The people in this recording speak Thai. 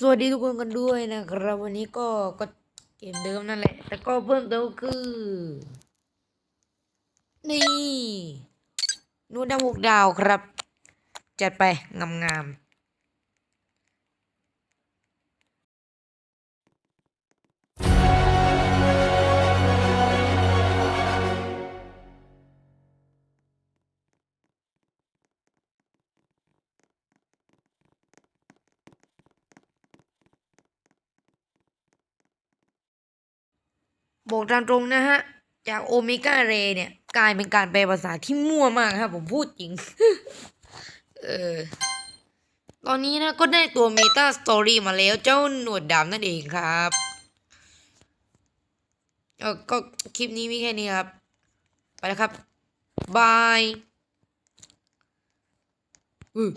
สวัสดีทุกคนกันด้วยนะครับ วันนี้ก็ก็เกมเดิมนั่นแหละ แต่ก็เพิ่มเติมคือ นี่นูดาวหกดาวครับ จัดไปงามๆ บอกตามตรงนะฮะ จากโอเมก้าเรเนี่ย กลายเป็นการแปลภาษาที่มั่วมากครับผมพูดจริง เออ ตอนนี้นะก็ได้ตัวเมตาสตอรี่มาแล้วเจ้าหนวดดำนั่นเองครับเออก็คลิปนี้มีแค่นี้ครับ ไปแล้วครับ บายอือ